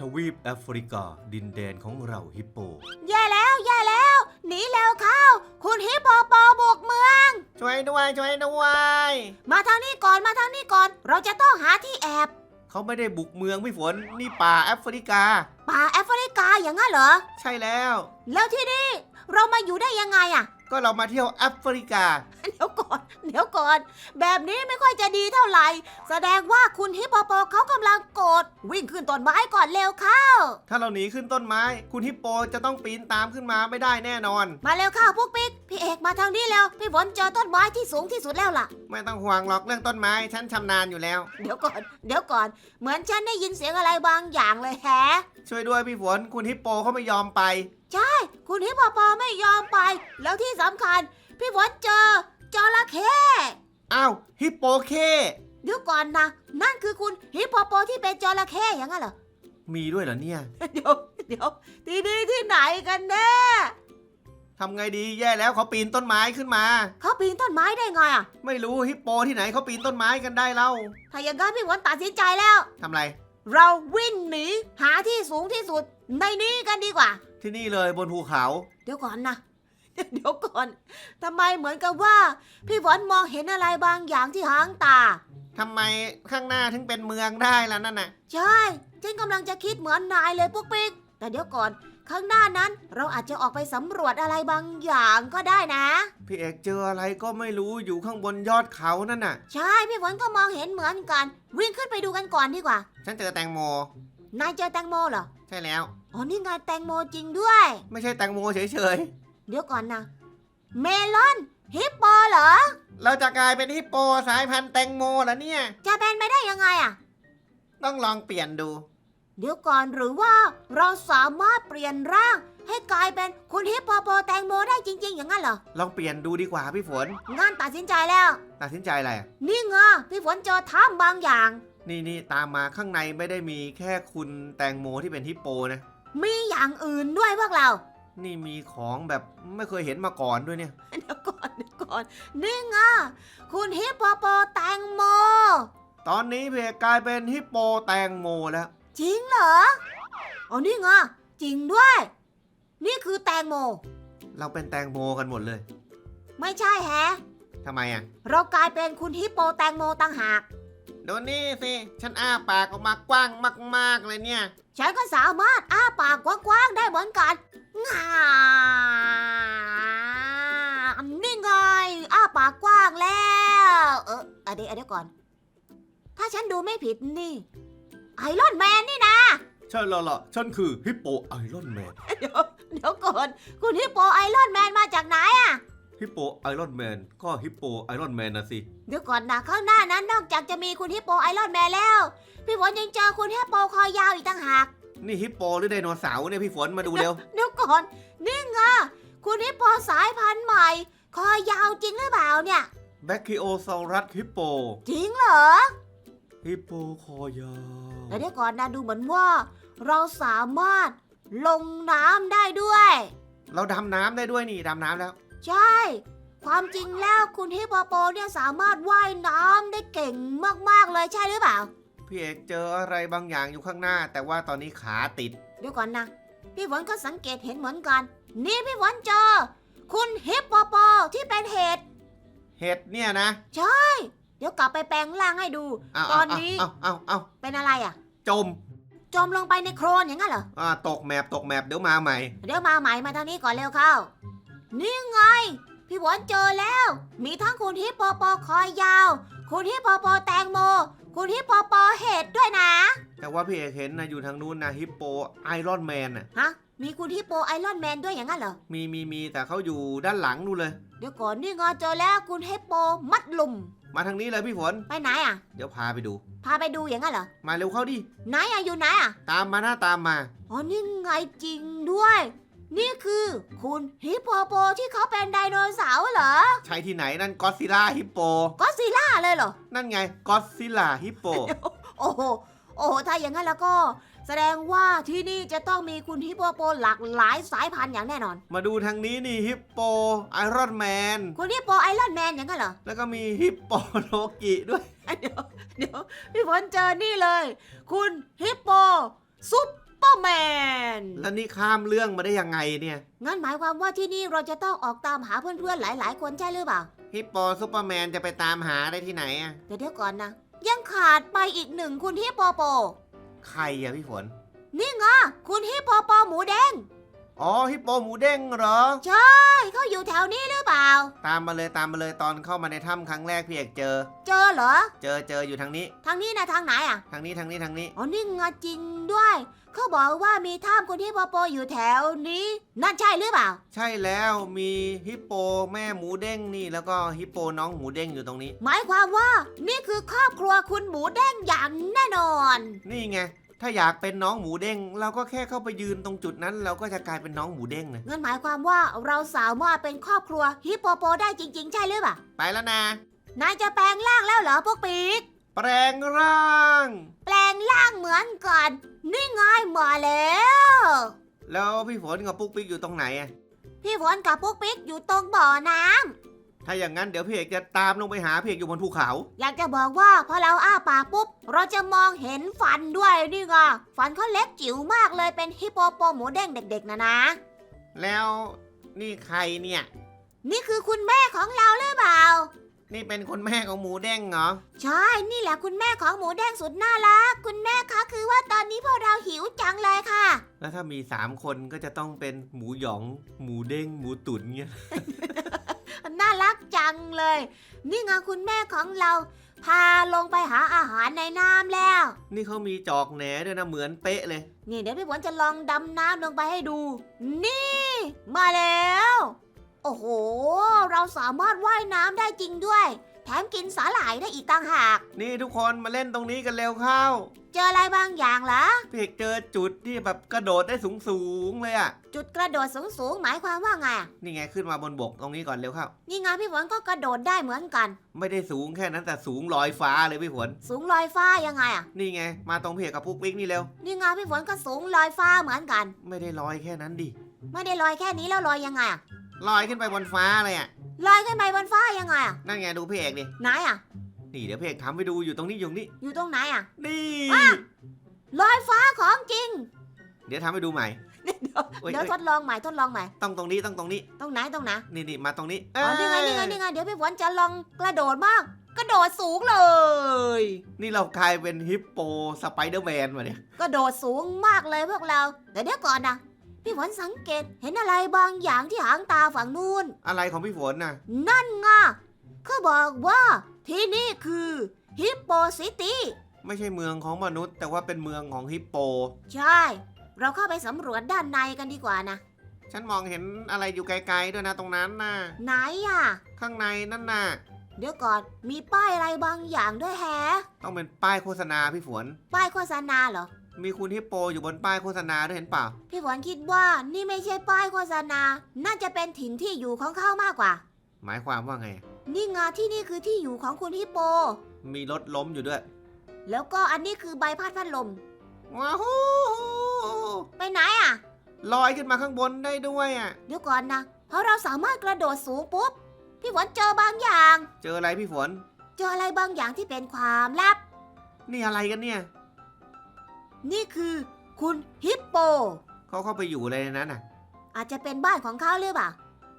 ทวีปแอฟริกา ดินแดนของเราฮิปโป แย่แล้วแย่แล้วหนีแล้วเข้า คุณฮิปโปโปบุกเมือง ช่วยด้วยช่วยด้วย มาทางนี้ก่อนมาทางนี้ก่อน เราจะต้องหาที่แอบ เขาไม่ได้บุกเมืองพี่ฝนนี่ป่าแอฟริกา ป่าแอฟริกาอย่างนั้นเหรอ ใช่แล้ว แล้วที่นี่เรามาอยู่ได้ยังไงอะ ก็เรามาเที่ยวแอฟริกา เดี๋ยวก่อน เดี๋ยวก่อน แบบนี้ไม่ค่อยจะดีเท่าไหร่ แสดงว่าคุณฮิปโปโปเขากำลังโกรธวิ่งขึ้นต้นไม้ก่อนเร็วเข้า ถ้าเราหนีขึ้นต้นไม้ คุณฮิปโปจะต้องปีนตามขึ้นมาไม่ได้แน่นอน มาเร็วเข้าพวกปิ๊ก พี่เอกมาทางนี้เร็วพี่ฝนเจอต้นไม้ที่สูงที่สุดแล้วล่ะ ไม่ต้องห่วงหรอกเรื่องต้นไม้ฉันชำนาญอยู่แล้ว เดี๋ยวก่อน เดี๋ยวก่อน เหมือนฉันได้ยินเสียงอะไรบางอย่างเลยแฮะ ช่วยด้วยพี่ฝนคุณฮิปโปเขาไม่ยอมไป คุณฮิปโปโปไม่ยอมไป แล้วที่สำคัญ พี่ฝนเจอจระเข้อ้าวฮิปโปเค เดี๋ยวก่อนนะ นั่นคือคุณฮิปโปโปที่เป็นจระเข้อย่างนั้นเหรอ มีด้วยเหรอเนี่ย เดี๋ยวเดี๋ยวที่นี่ที่ไหนกันแน่ทำไงดีแย่แล้วเขาปีนต้นไม้ขึ้นมา เขาปีนต้นไม้ได้ไงอะ ไม่รู้ฮิปโปที่ไหนเขาปีนต้นไม้กันได้เล่าถ้าอย่างนั้นพี่ฝนตัดสินใจแล้วทำไร เราวิ่งหนีหาที่สูงที่สุดในนี้กันดีกว่า ที่นี่เลยบนภูเขา เดี๋ยวก่อนนะ เดี๋ยวก่อนทำไมเหมือนกับว่า พี่ฝนมองเห็นอะไรบางอย่างที่หางตา ทำไมข้างหน้าถึงเป็นเมืองได้ล่ะนั่นน่ะ ใช่ ฉันกำลังจะคิดเหมือนนายเลยปุ๊กปิ๊กแต่เดี๋ยวก่อน ข้างหน้านั้นเราอาจจะออกไปสำรวจอะไรบางอย่างก็ได้นะ พี่เอกเจออะไรก็ไม่รู้อยู่ข้างบนยอดเขานั่นน่ะ ใช่พี่ฝนก็มองเห็นเหมือนกัน วิ่งขึ้นไปดูกันก่อนดีกว่า ฉันเจอแตงโม นายเจอแตงโมเหรอ ใช่แล้ว อ๋อนี่ไงแตงโมจริงด้วย ไม่ใช่แตงโมเฉยเดี๋ยวก่อนนะ เมลอนฮิปโปเหรอ ๆ เราจะกลายเป็นฮิปโปสายพันธุ์แตงโมแล้วเนี่ย จะเป็นไปได้ยังไงอะต้องลองเปลี่ยนดู เดี๋ยวก่อนหรือว่าเราสามารถเปลี่ยนร่าง ให้กลายเป็นคุณฮิปโปโปแตงโมได้จริง ๆ อย่างนั้นเหรอลองเปลี่ยนดูดีกว่าพี่ฝนงั้นตัดสินใจแล้ว ตัดสินใจอะไรอะนี่ไงพี่ฝนเจอถ้ำบางอย่าง นี่นี่ตามมาข้างในไม่ได้มีแค่คุณแตงโมที่เป็นฮิปโปนะ มีอย่างอื่นด้วยพวกเรา นี่มีของแบบไม่เคยเห็นมาก่อนด้วยเนี่ย เดี๋ยวก่อนเดี๋ยวก่อนนี่ไงคุณฮิปโปโปแตงโม ตอนนี้เพจกลายเป็นฮิปโปแตงโมแล้ว จริงเหรอ อ๋อนี่ไงจริงด้วย นี่คือแตงโม เราเป็นแตงโมกันหมดเลยไม่ใช่แฮะ ทำไมอะเรากลายเป็นคุณฮิปโปแตงโมต่างหาก ดูนี่สิ ฉันอ้าปากออกมากว้างมาก ๆ เลยเนี่ย ฉันก็สามารถอ้าปากกว้างๆได้เหมือนกันงามนี่ไง อ้าปากกว้างแล้ว เอออะเดี๋ยวเดี๋ยวก่อน ถ้าฉันดูไม่ผิดนี่ ไอรอนแมนนี่นะใช่แล้วล่ะ ฉันคือฮิปโปไอรอนแมน เดี๋ยวเดี๋ยวก่อนคุณฮิปโปไอรอนแมนมาจากไหนอะฮิปโปไอรอนแมนก็ฮิปโปไอรอนแมนนะสิ เดี๋ยวก่อนนะข้างหน้านั้นนอกจากจะมีคุณฮิปโปไอรอนแมนแล้ว พี่ฝนยังเจอคุณฮิปโปคอยาวอีกต่างหาก นี่ฮิปโปหรือไดโนเสาร์เนี่ยพี่ฝนมาดูเร็ว เดี๋ยวก่อนนี่ไงคุณฮิปโปสายพันธุ์ใหม่ คอยาวจริงหรือเปล่าเนี่ยแบคคิโอซอรัสฮิปโป จริงเหรอ ฮิปโปคอยาวแต่เดี๋ยวก่อนนะดูเหมือนว่า เราสามารถลงน้ำได้ด้วย เราดำน้ำได้ด้วยนี่ดำน้ำแล้ว ใช่ ความจริงแล้วคุณฮิปโปโปเนี่ยสามารถว่ายน้ำได้เก่งมากๆเลยใช่หรือเปล่า พี่เอกเจออะไรบางอย่างอยู่ข้างหน้า แต่ว่าตอนนี้ขาติด เดี๋ยวก่อนนะ พี่ฝนก็สังเกตเห็นเหมือนกัน นี่พี่ฝนเจอ คุณฮิปโปโปที่เป็นเห็ด เห็ดเนี่ยนะ เดี๋ยวกลับไปแปลงร่างให้ดูเอาตอนนี้เอาเอาเอาเป็นอะไรอะ จมจมลงไปในโครนอย่างนั้นเหรอ อ่าตกแมปตกแมปเดี๋ยวมาใหม่ เดี๋ยวมาใหม่มาทางนี้ก่อนเร็วเข้า นี่ไง พี่ฝนเจอแล้ว มีทั้งคุณฮิปโปโปคอยยาว คุณฮิปโปโปแตงโม คุณฮิปโปโปเห็ดด้วยนะ แต่ว่าพี่เอกเห็นนะอยู่ทางนู้นนะฮิปโปไอรอนแมนน่ะฮะ มีคุณฮิปโปไอรอนแมนด้วยอย่างนั้นเหรอ มีมีมีแต่เขาอยู่ด้านหลังนู่นเลย เดี๋ยวก่อนนี่ไงเจอแล้วคุณฮิปโปมัดลุม มาทางนี้เลยพี่ฝน ไปไหนอะ เดี๋ยวพาไปดู พาไปดูอย่างนั้นเหรอ มาเร็วเข้าดิ ไหนอะอยู่ไหนอะ ตามมาหน้าตามมา อ๋อนี่ไงจริงด้วย นี่คือคุณฮิปโปโปที่เขาเป็นไดโนเสาร์เหรอ ใช่ที่ไหนนั่นก็อดซิล่าฮิปโป ก็อดซิลล่าเลยเหรอ นั่นไงก็อดซิล่าฮิปโป โอ้โห โอ้โห ถ้าอย่างนั้นแล้วก็ แสดงว่าที่นี่จะต้องมีคุณฮิปโปโปหลากหลายสายพันธุ์อย่างแน่นอน มาดูทางนี้นี่ฮิปโปไอรอนแมน คุณฮิปโปไอรอนแมนอย่างนั้นเหรอ แล้วก็มีฮิปโปโลกิด้วย เดี๋ยวเดี๋ยวพี่ฝนเจอนี่เลย คุณฮิปโปซุปนแล้วนี่ข้ามเรื่องมาได้ยังไงเนี่ย งั้นหมายความว่าที่นี่เราจะต้องออกตามหาเพื่อนๆหลาย ๆ คนใช่หรือเปล่า ฮิปโปซูเปอร์แมนจะไปตามหาได้ที่ไหนอะเดี๋ยวเดี๋ยวก่อนนะ ยังขาดไปอีกหนึ่งคุณฮิปโปโป ใครอะพี่ฝน นี่ไงคุณฮิปโปโปหมูแดง อ๋อฮิปโปหมูเด้งเหรอ ใช่เขาอยู่แถวนี้หรือเปล่า ตามมาเลยตามมาเลยตอนเข้ามาในถ้ำครั้งแรกพี่เอกเจอ เจอเหรอ เจอเจออยู่ทางนี้ ทางนี้นะทางไหนอะ ทางนี้ทางนี้ทางนี้ อ๋อนี่ไงจริงด้วย เขาบอกว่ามีถ้ำคุณฮิปโปโปอยู่แถวนี้ นั่นใช่หรือเปล่า ใช่แล้วมีฮิปโปแม่หมูเด้งนี่แล้วก็ฮิปโปน้องหมูเด้งอยู่ตรงนี้ หมายความว่านี่คือครอบครัวคุณหมูแดงอย่างแน่นอน นี่ไง ถ้าอยากเป็นน้องหมูเด้ง เราก็แค่เข้าไปยืนตรงจุดนั้น เราก็จะกลายเป็นน้องหมูเด้งเลยงั้นหมายความว่าเราสามารถเป็นครอบครัวฮิปโปโปได้จริง ๆ ใช่หรือเปล่า ไปแล้วนะ นายจะแปลงร่างแล้วเหรอพวกปีก แปลงร่างแป ลงร่างเหมือนกัน นี่ไงมาแล้ว แล้วพี่ฝนกับปุ๊กปิ๊กอยู่ตรงไหนอะพี่ฝนกับพวกปิ๊กอยู่ตรงบ่อน้ำถ้าอย่างนั้นเดี๋ยวพี่เอกจะตามลงไปหาพี่เอกอยู่บนภูเขา อยากจะบอกว่าพอเราอ้าปากปุ๊บ เราจะมองเห็นฟันด้วยนี่ไงฟันเขาเล็กจิ๋วมากเลยเป็นฮิปโปโปหมูเด้งเด็ก ๆ นะนะ แล้วนี่ใครเนี่ย นี่คือคุณแม่ของเราหรือเปล่า นี่เป็นคนแม่ของหมูเด้งเหรอ ใช่ นี่แหละคุณแม่ของหมูแดงสุดน่ารัก คุณแม่คะคือว่าตอนนี้พวกเราหิวจังเลยค่ะ แล้วถ้ามีสามคนก็จะต้องเป็นหมูหยอง หมูเด้ง หมูตุ๋นเงี้ย น่ารักจังเลย นี่ไงคุณแม่ของเรา พาลงไปหาอาหารในน้ำแล้ว นี่เขามีจอกแหนด้วยนะเหมือนเป๊ะเลย นี่เดี๋ยวพี่ฝนจะลองดำน้ำลงไปให้ดู นี่ มาแล้ว โอ้โห เราสามารถว่ายน้ำได้จริงด้วย แถมกินสาหร่ายได้อีกต่างหาก นี่ทุกคนมาเล่นตรงนี้กันเร็วเข้า เจออะไรบางอย่างเหรอ พี่เอกเจอจุดที่แบบกระโดดได้สูงสูงๆเลยอะ่ะจุดกระโดดสูงๆหมายความว่าไงอะนี่ไงขึ้นมาบนบกตรงนี้ก่อนเร็วเข้า นี่ไงพี่ฝนก็กระโดดได้เหมือนกัน ไม่ได้สูงแค่นั้นแต่สูงลอยฟ้าเลยพี่ฝน สูงลอยฟ้ายังไงอะนี่ไง มาตรงพี่เอกกับปุ๊กปิ๊กนี่เร็ว นี่ไงพี่ฝนก็สูงลอยฟ้าเหมือนกัน ไม่ได้ลอยแค่นั้นดิ ไม่ได้ลอยแค่นี้แล้วลอยยังไงอะ ลอยขึ้นไปบนฟ้าเลยอะ่ะลอยขึ้นไปบนฟ้ายังไงอะนั่นไงดูพี่เอกดิไหนอะนี่เดี๋ยวพี่เอกทำให้ดูอยู่ตรงนี้อยู่ตรงนี้อยู่ตรงไหนอะนี่ลอยฟ้าของจริง เดี๋ยวทำให้ดูใหม่ เดี๋ยวเอ้ยเดี๋ยวเอ้ยทดลองใหม่ทดลองใหม่ต้องตรงนี้ต้องตรงนี้ตรงไหนตรงไหนนี่นี่มาตรงนี้อ๋อนี่ไงนี่ไงนี่ไงเดี๋ยวพี่ฝนจะลองกระโดดบ้างกระโดดสูงเลย นี่เรากลายเป็นฮิปโปสไปเดอร์แมนมาเนี่ยกระโดดสูงมากเลยพวกเราแต่เดี๋ยวก่อนนะ พี่ฝนสังเกตเห็นอะไรบางอย่างที่หางตาฝั่งนู้น อะไรของพี่ฝนน่ะ นั่นไงเขาบอกว่าที่นี่คือฮิปโปซิตี้ไม่ใช่เมืองของมนุษย์ แต่ว่าเป็นเมืองของฮิปโป ใช่ เราเข้าไปสำรวจด้านในกันดีกว่านะ ฉันมองเห็นอะไรอยู่ไกลๆด้วยนะตรงนั้นน่ะ ไหนอะ ข้างในนั่นน่ะ เดี๋ยวก่อนมีป้ายอะไรบางอย่างด้วยแฮะ ต้องเป็นป้ายโฆษณาพี่ฝน ป้ายโฆษณาเหรอ มีคุณฮิปโปอยู่บนป้ายโฆษณาด้วยเห็นเปล่า พี่ฝนคิดว่านี่ไม่ใช่ป้ายโฆษณา น่าจะเป็นถิ่นที่อยู่ของเขามากกว่า หมายความว่าไง นี่ไงที่นี่คือที่อยู่ของคุณฮิปโป มีรถล้มอยู่ด้วย แล้วก็อันนี้คือใบพัดพัดลม ว้าวฮูไปไหนอะ ลอยขึ้นมาข้างบนได้ด้วยอะ เดี๋ยวก่อนนะ เพราะเราสามารถกระโดดสูงปุ๊บ พี่ฝนเจอบางอย่าง เจออะไรพี่ฝน เจออะไรบางอย่างที่เป็นความลับ นี่อะไรกันเนี่ย นี่คือคุณฮิปโป เขาเข้าไปอยู่อะไรในนั้นน่ะ อาจจะเป็นบ้านของเขาหรือเปล่า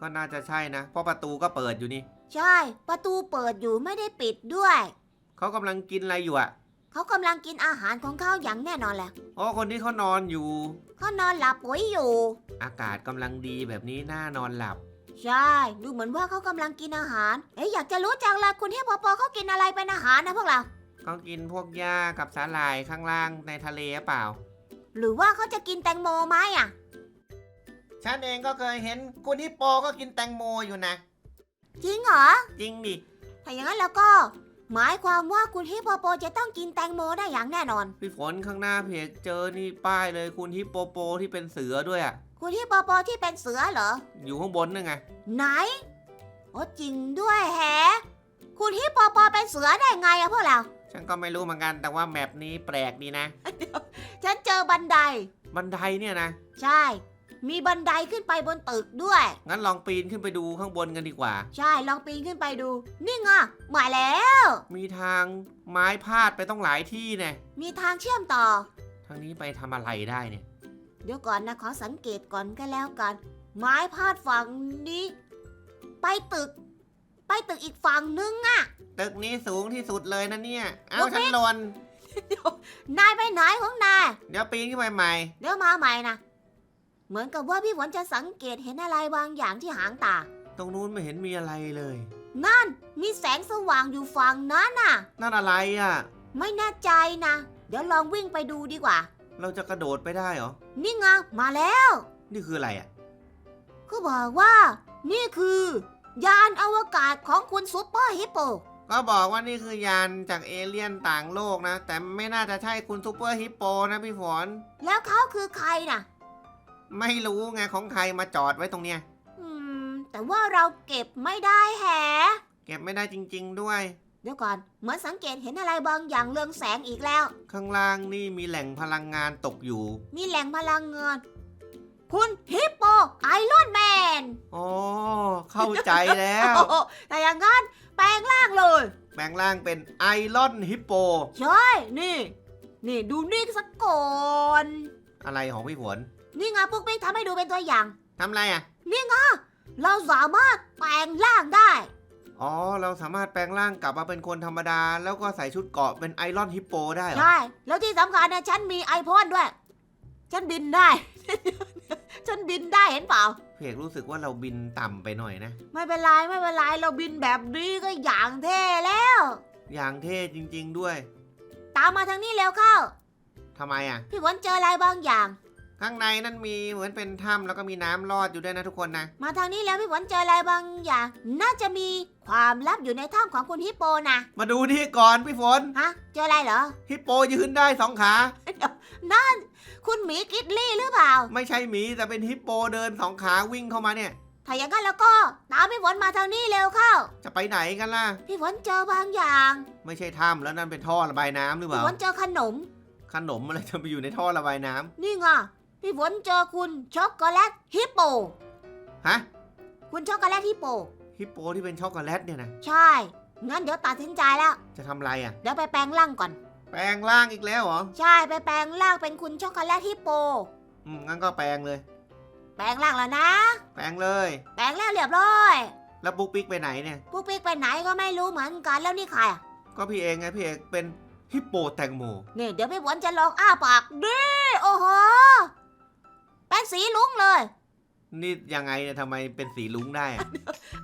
ก็น่าจะใช่นะ เพราะประตูก็เปิดอยู่นี่ ใช่ ประตูเปิดอยู่ไม่ได้ปิดด้วย เขากำลังกินอะไรอยู่อะ เขากำลังกินอาหารของเขาอย่างแน่นอนแหละอ๋อคนที่เขานอนอยู่ เขานอนหลับปุ๋ยอยู่ อากาศกำลังดีแบบนี้น่านอนหลับ ใช่ ดูเหมือนว่าเขากำลังกินอาหาร เอ๊ะอยากจะรู้จังเลยคุณฮิปโปโปเขากินอะไรเป็นอาหารนะพวกเรา เขากินพวกหญ้ากับสาหร่ายข้างล่างในทะเลหรือเปล่า หรือว่าเขาจะกินแตงโมไหมอะ ฉันเองก็เคยเห็นคุณฮิปโปก็กินแตงโมอยู่นะ จริงเหรอ จริงดิถ้าอย่างนั้นแล้วก็ หมายความว่าคุณฮิปโปโปจะต้องกินแตงโมได้อย่างแน่นอน พี่ฝนข้างหน้าเพจเจอนี่ป้ายเลยคุณฮิปโปโปที่เป็นเสือด้วยอะคุณฮิปโปโปที่เป็นเสือเหรอ อยู่ข้างบนนั่นไงไหนโอ้จริงด้วยแฮะคุณฮิปโปโปเป็นเสือได้ไงอะพวกเรา ฉันก็ไม่รู้เหมือนกัน แต่ว่าแมปนี้แปลกดีนะฉันเจอบันได บันไดเนี่ยนะ ใช่ มีบันไดขึ้นไปบนตึกด้วย งั้นลองปีนขึ้นไปดูข้างบนกันดีกว่า ใช่ ลองปีนขึ้นไปดู นี่ไงมาแล้ว มีทางไม้พาดไปต้องหลายที่เนี่ยมีทางเชื่อมต่อ ทางนี้ไปทำอะไรได้เนี่ย เดี๋ยวก่อนนะขอสังเกตก่อนก็แล้วกัน ไม้พาดฝั่งนี้ ไปตึก ไปตึกอีกฝั่งนึงอะ ตึกนี้สูงที่สุดเลยนะเนี่ย เอาโอเค ฉันหล่นนายไปไหนของนาย เดี๋ยวปีนขึ้นไปใหม่ เดี๋ยวมาใหม่นะ เหมือนกับว่าพี่ฝนจะสังเกตเห็นอะไรบางอย่างที่หางตา ตรงนู้นไม่เห็นมีอะไรเลย นั่นมีแสงสว่างอยู่ฝั่งนั้นน่ะ นั่นอะไรอะ ไม่แน่ใจนะ เดี๋ยวลองวิ่งไปดูดีกว่า เราจะกระโดดไปได้เหรอ นี่ไงมาแล้ว นี่คืออะไรอะ ก็บอกว่า นี่คือ ยานอวกาศของคุณซุปเปอร์ฮิปโป ก็บอกว่านี่คือยานจากเอเลี่ยนต่างโลกนะ แต่ไม่น่าจะใช่คุณซูเปอร์ฮิปโปนะพี่ฝน แล้วเขาคือใครน่ะ ไม่รู้ไงของใครมาจอดไว้ตรงเนี้ย อืม แต่ว่าเราเก็บไม่ได้แฮะเก็บไม่ได้จริง ๆ ด้วย เดี๋ยวก่อน เหมือนสังเกตเห็นอะไรบางอย่างเรืองแสงอีกแล้ว ข้างล่างนี่มีแหล่งพลังงานตกอยู่ มีแหล่งพลังเงิน คุณฮิปโปไอรอนแมนอ๋อเข้าใจแล้วโอ้โหแต่อย่างงั้นแปลงร่างเลย แปลงร่างเป็นไอรอนฮิปโปใช่นี่ นี่ดูนี่สักก่อนอะไรของพี่ฝนนี่ไงพวกปิ๊กทำให้ดูเป็นตัวอย่างทำอะไรอะเราสามารถแปลงร่างได้ อ๋อ เราสามารถแปลงร่างกลับมาเป็นคนธรรมดา แล้วก็ใส่ชุดเกราะเป็นไอรอนฮิปโปได้เหรอ ใช่ แล้วที่สำคัญนะฉันมีไอพ่นด้วย ฉันบินได้ ฉันบินได้เห็นเปล่าพี่เอกรู้สึกว่าเราบินต่ำไปหน่อยนะ ไม่เป็นไรไม่เป็นไรเราบินแบบนี้ก็อย่างเท่แล้ว อย่างเท่จริง ๆ ด้วย ตามมาทางนี้เร็วเข้า ทำไมอะ พี่ฝนเจออะไรบางอย่าง ข้างในนั่นมีเหมือนเป็นถ้ำแล้วก็มีน้ำรอดอยู่ด้วยนะทุกคนนะ มาทางนี้แล้วพี่ฝนเจออะไรบางอย่าง น่าจะมีความลับอยู่ในถ้ำของคุณฮิปโปนะมาดูที่ก่อนพี่ฝนฮะ เจออะไรเหรอ ฮิปโปยืนได้สองขา นั่น คุณหมีกิดลี่หรือเปล่า ไม่ใช่หมีแต่เป็นฮิปโปเดินสองขาวิ่งเข้ามาเนี่ย ถ้าอย่างนั้นแล้วก็ตามพี่ฝนมาทางนี้เร็วเข้า จะไปไหนกันล่ะ พี่ฝนเจอบางอย่างไม่ใช่ถ้ำแล้วนั่นเป็นท่อระบายน้ำหรือเปพี่ล่า ฝนเจอขนม ขนมอะไรจะไปอยู่ในท่อระบายน้ำนี่ไง พี่ฝนเจอคุณช็อกโกแลตฮิปโป ฮะคุณช็อกโกแลตฮิปโป ฮิปโปที่เป็นช็อกโกแลตเนี่ยนะ ใช่ งั้นเดี๋ยวตัดสินใจแล้ว จะทำอะไรอะ เดี๋ยวไปแปลงร่างก่อน แปลงร่างอีกแล้วเหรอ ใช่ ไปแปลงร่างเป็นคุณช็อกโกแลตฮิปโป อืม งั้นก็แปลงเลย แปลงร่างแล้วนะ แปลงเลย แปลงแล้วเรียบร้อยแล้วปุ๊กปิ๊กไปไหนเนี่ย ปุ๊กปิ๊กไปไหนก็ไม่รู้เหมือนกัน แล้วนี่ใครอะก็พี่เองไงพี่เอกเป็นฮิปโปแตงโม นี่เดี๋ยวพี่ฝนจะลองอ้าปากดิโอ้โห เป็นสีลุ้งเลย นี่ยังไงเนี่ยทำไมเป็นสีลุ้งได้อะ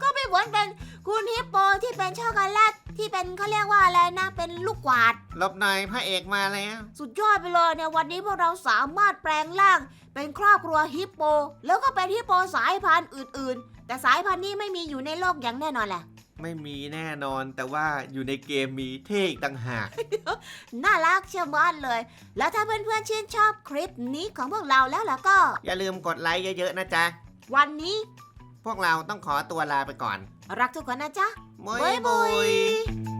ก็พี่ฝนเป็นคุณฮิปโปที่เป็นช็อกโกแลตที่เป็นเขาเรียกว่าอะไรนะ เป็นลูกกวาดลบหน่อยพระเอกมาแล้ว สุดยอดไปเลยเนี่ยวันนี้พวกเราสามารถแปลงร่าง เป็นครอบครัวฮิปโป แล้วก็เป็นฮิปโปสายพันธุ์อื่น ๆ แต่สายพันธุ์นี้ไม่มีอยู่ในโลกอย่างแน่นอนแหละ ไม่มีแน่นอนแต่ว่าอยู่ในเกมมีเท่อีกต่างหาก น่ารักเชียวมากเลย แล้วถ้าเพื่อนๆชื่นชอบคลิปนี้ของพวกเราแล้วล่ะก็ อย่าลืมกดไลค์เยอะๆนะจ๊ะ วันนี้พวกเราต้องขอตัวลาไปก่อน รักทุกคนนะจ๊ะบุยบ๊ายบุบายย